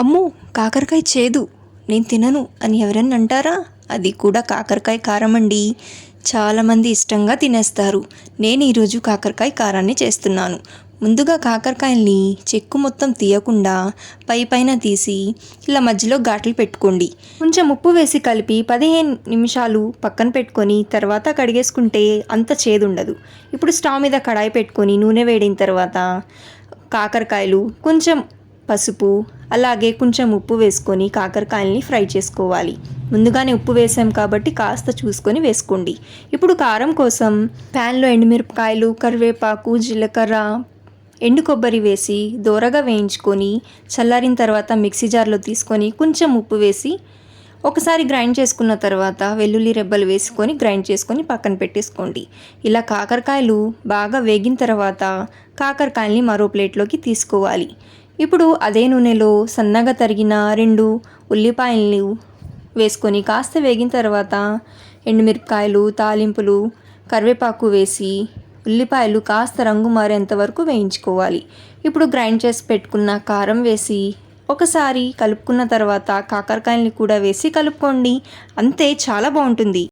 అమ్మో కాకరకాయ చేదు. నేను తినను అని ఎవరన్నా అంటారా? అది కూడా కాకరకాయ కారం అండి చాలామంది ఇష్టంగా తినేస్తారు. నేను ఈరోజు కాకరకాయ కారాన్ని చేస్తున్నాను. ముందుగా కాకరకాయల్ని చెక్కు మొత్తం తీయకుండా పై పైన తీసి ఇలా మధ్యలో ఘాట్లు పెట్టుకోండి. కొంచెం ఉప్పు వేసి కలిపి పదిహేను నిమిషాలు పక్కన పెట్టుకొని తర్వాత కడిగేసుకుంటే అంత చేదు ఉండదు ఇప్పుడు స్టవ్ మీద కడాయి పెట్టుకొని నూనె వేడిన తర్వాత కాకరకాయలు కొంచెం పసుపు అలాగే కొంచెం ఉప్పు వేసుకొని కాకరకాయల్ని ఫ్రై చేసుకోవాలి. ముందుగానే ఉప్పు వేసాం కాబట్టి కాస్త చూసుకొని వేసుకోండి. ఇప్పుడు కారం కోసం ప్యాన్లో ఎండుమిరపకాయలు కరివేపాకు జీలకర్ర ఎండు కొబ్బరి వేసి దోరగా వేయించుకొని చల్లారిన తర్వాత మిక్సీ జార్లో తీసుకొని కొంచెం ఉప్పు వేసి ఒకసారి గ్రైండ్ చేసుకున్న తర్వాత వెల్లుల్లి రెబ్బలు వేసుకొని గ్రైండ్ చేసుకొని పక్కన పెట్టేసుకోండి. ఇలా కాకరకాయలు బాగా వేగిన తర్వాత కాకరకాయల్ని మరో ప్లేట్లోకి తీసుకోవాలి. ఇప్పుడు అదే నూనెలో సన్నగా తరిగిన రెండు ఉల్లిపాయలు వేసుకొని కాస్త వేగిన తర్వాత ఎండుమిరపకాయలు తాలింపులు కరివేపాకు వేసి ఉల్లిపాయలు కాస్త రంగు మారేంత వరకు వేయించుకోవాలి. ఇప్పుడు గ్రైండ్ చేసి పెట్టుకున్న కారం వేసి ఒకసారి కలుపుకున్న తర్వాత కాకరకాయల్ని కూడా వేసి కలుపుకోండి. అంతే చాలా బాగుంటుంది.